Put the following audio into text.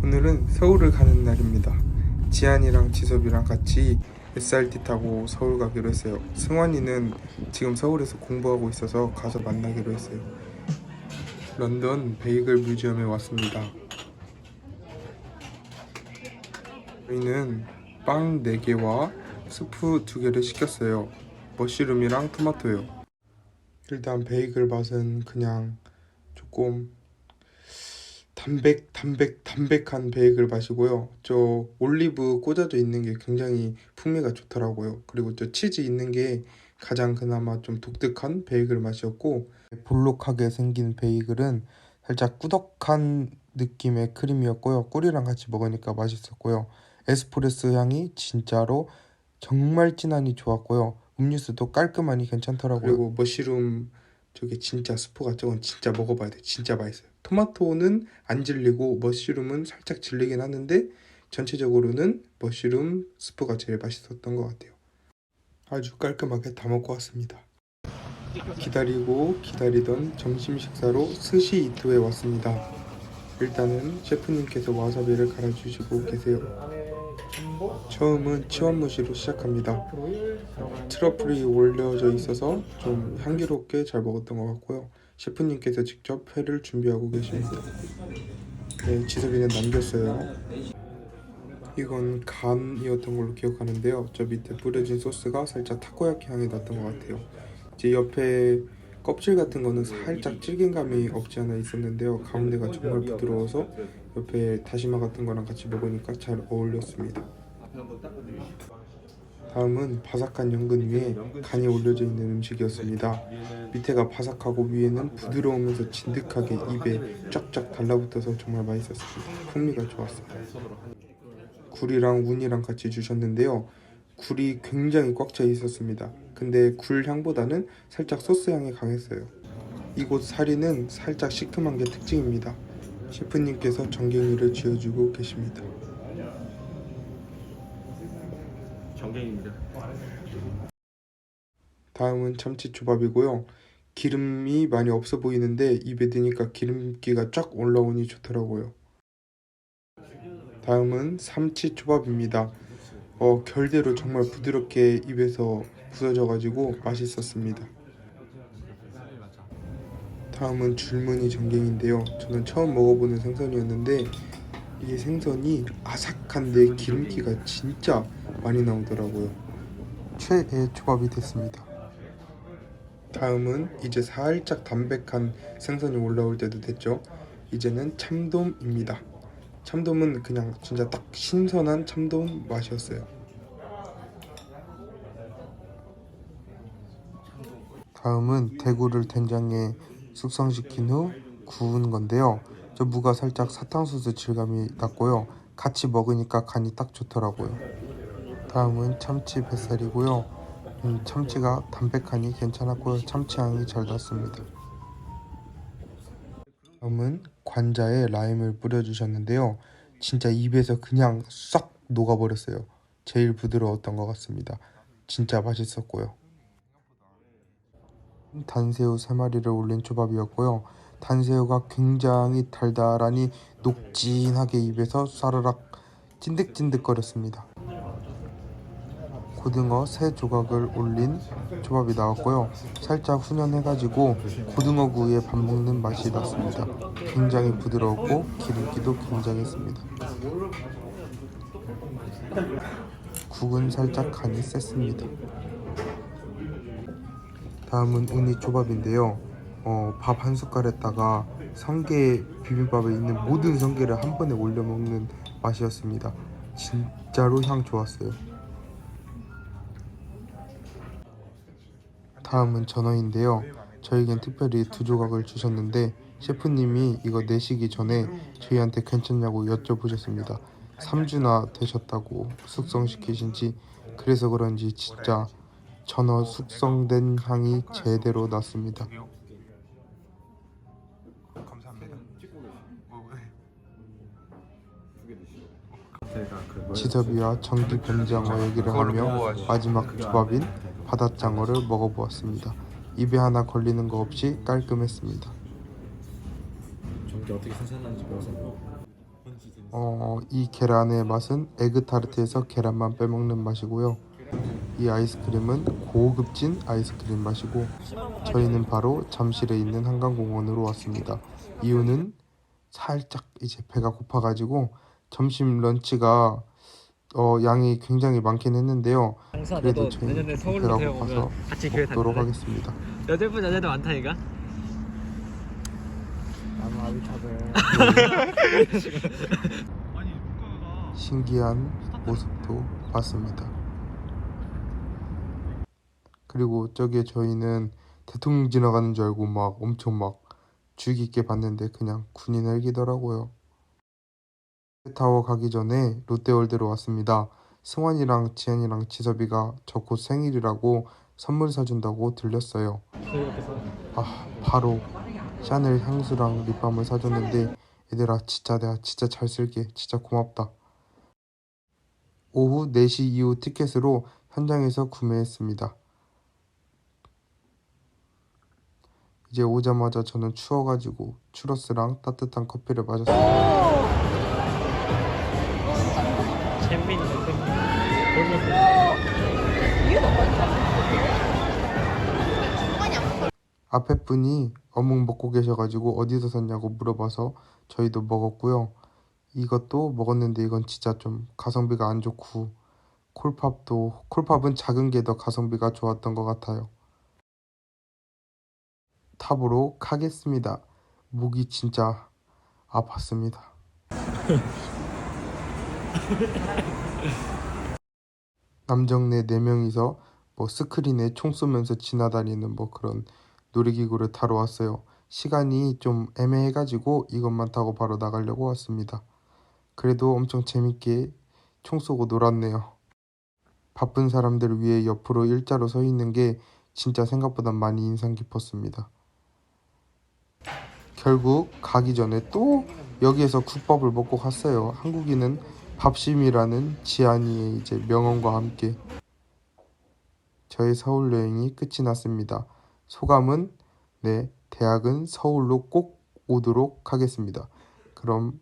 오늘은 서울을 가는 날입니다. 지한이랑 지섭이랑 같이 SRT 타고 서울 가기로 했어요. 승환이는 지금 서울에서 공부하고 있어서 가서 만나기로 했어요. 런던 베이글 뮤지엄에 왔습니다. 저희는 빵 4개와 스프 2개를 시켰어요. 머쉬룸이랑 토마토요. 일단 베이글 맛은 그냥 조금 담백 담백 담백한 베이글 맛이고요. 저 올리브 꽂아져 있는 게 굉장히 풍미가 좋더라고요. 그리고 저 치즈 있는 게 가장 그나마 좀 독특한 베이글 맛이었고 볼록하게 생긴 베이글은 살짝 꾸덕한 느낌의 크림이었고요. 꿀이랑 같이 먹으니까 맛있었고요. 에스프레소 향이 진짜로 정말 진하니 좋았고요. 음료수도 깔끔하니 괜찮더라고요. 그리고 머쉬룸 저게 진짜 스프가 저건 진짜 먹어봐야 돼. 진짜 맛있어요. 토마토는 안 질리고 머쉬룸은 살짝 질리긴 하는데 전체적으로는 머쉬룸 스프가 제일 맛있었던 것 같아요. 아주 깔끔하게 다 먹고 왔습니다. 기다리고 기다리던 점심 식사로 스시 이토에 왔습니다. 일단은 셰프님께서 와사비를 갈아주시고 계세요. 처음은 치원무시로 시작합니다. 트러플이 올려져 있어서 좀 향기롭게 잘 먹었던 것 같고요. 셰프님께서 직접 회를 준비하고 계십니다. 네, 지섭이는 남겼어요. 이건 간이었던 걸로 기억하는데요. 저 밑에 뿌려진 소스가 살짝 타코야키 향이 났던 것 같아요. 이제 옆에 껍질 같은 거는 살짝 질긴 감이 없지 않아 있었는데요. 가운데가 정말 부드러워서 옆에 다시마 같은 거랑 같이 먹으니까 잘 어울렸습니다. 다음은 바삭한 연근 위에 간이 올려져 있는 음식이었습니다. 밑에가 바삭하고 위에는 부드러우면서 진득하게 입에 쫙쫙 달라붙어서 정말 맛있었습니다. 풍미가 좋았어요. 굴이랑 운이랑 같이 주셨는데요. 굴이 굉장히 꽉 차 있었습니다. 근데 굴 향보다는 살짝 소스 향이 강했어요. 이곳 사리는 살짝 시큼한 게 특징입니다. 셰프님께서 정갱이를 쥐어주고 계십니다. 정갱입니다. 다음은 참치 초밥이고요. 기름이 많이 없어 보이는데 입에 드니까 기름기가 쫙 올라오니 좋더라고요. 다음은 삼치 초밥입니다. 어, 결대로 정말 부드럽게 입에서 부서져가지고 맛있었습니다. 다음은 줄무늬 전갱인데요. 저는 처음 먹어보는 생선이었는데 이 생선이 아삭한데 기름기가 진짜 많이 나오더라고요. 최애 초밥이 됐습니다. 다음은 이제 살짝 담백한 생선이 올라올 때도 됐죠. 이제는 참돔입니다. 참돔은 그냥 진짜 딱 신선한 참돔 맛이었어요. 다음은 대구를 된장에 숙성시킨 후 구운 건데요. 저 무가 살짝 사탕수수 질감이 났고요. 같이 먹으니까 간이 딱 좋더라고요. 다음은 참치 뱃살이고요. 음, 참치가 담백하니 괜찮았고요. 참치 향이 잘 났습니다. 다음은 관자에 라임을 뿌려주셨는데요. 진짜 입에서 그냥 싹 녹아버렸어요. 제일 부드러웠던 것 같습니다. 진짜 맛있었고요. 단새우 3마리를 올린 초밥이었고요. 단새우가 굉장히 달달하니 녹진하게 입에서 사르락 찐득찐득거렸습니다. 고등어 세 조각을 올린 초밥이 나왔고요. 살짝 훈연해가지고 고등어 구이에 밥 먹는 맛이 났습니다. 굉장히 부드러웠고 기름기도 굉장했습니다. 국은 살짝 간이 셌습니다. 다음은 우니 초밥인데요. 어, 밥 한 숟갈에다가 성게 비빔밥에 있는 모든 성게를 한 번에 올려 먹는 맛이었습니다. 진짜로 향 좋았어요. 다음은 전어인데요. 저에겐 특별히 두 조각을 주셨는데 셰프님이 이거 내시기 전에 저희한테 괜찮냐고 여쭤보셨습니다. 3주나 되셨다고 숙성시키신 지 그래서 그런지 진짜 전어 숙성된 향이 제대로 났습니다. 지섭이와 전기 뱀장어 얘기를 하며 마지막 조밥인 바닷장어를 먹어보았습니다. 입에 하나 걸리는 거 없이 깔끔했습니다. 전기 어떻게 생산하는지 배워서 어, 이 계란의 맛은 에그타르트에서 계란만 빼먹는 맛이고요. 이 아이스크림은 고급진 아이스크림 맛이고 저희는 바로 잠실에 있는 한강공원으로 왔습니다. 이유는 살짝 이제 배가 고파가지고 점심 런치가 어, 양이 굉장히 많긴 했는데요. 그래도 너도 저희 내년에 서울로 오면 같이 교회 먹도록 다닐래? 하겠습니다. 여덟 분 여자도 많다니까? 나무 아비타블 신기한 모습도 봤습니다. 그리고 저기에 저희는 대통령 지나가는 줄 알고 막 엄청 막 주의 깊게 봤는데 그냥 군인 헬기더라고요. 타워 가기 전에 롯데월드로 왔습니다. 승환이랑 지현이랑 지섭이가 저 곧 생일이라고 선물 사준다고 들렸어요. 아 바로 샤넬 향수랑 립밤을 사줬는데 얘들아 진짜 내가 진짜 잘 쓸게 진짜 고맙다. 오후 4시 이후 티켓으로 현장에서 구매했습니다. 이제 오자마자 저는 추워가지고 추러스랑 따뜻한 커피를. 재 앞에 분이 어묵 먹고 계셔가지고 어디서 샀냐고 물어봐서 저희도 먹었고요. 이것도 먹었는데 이건 진짜 좀 가성비가 안 좋고 콜팝도 콜팝은 작은 게 더 가성비가 좋았던 것 같아요. 탑으로 가겠습니다. 목이 진짜 아팠습니다. 남정네 4명이서 뭐 스크린에 총 쏘면서 지나다니는 뭐 그런 놀이기구를 타러 왔어요. 시간이 좀 애매해가지고 이것만 타고 바로 나가려고 왔습니다. 그래도 엄청 재밌게 총 쏘고 놀았네요. 바쁜 사람들을 위해 옆으로 일자로 서 있는 게 진짜 생각보다 많이 인상 깊었습니다. 결국 가기 전에 또 여기에서 국밥을 먹고 갔어요. 한국인은 밥심이라는 지안이의 이제 명언과 함께 저의 서울 여행이 끝이 났습니다. 소감은 네, 대학은 서울로 꼭 오도록 하겠습니다. 그럼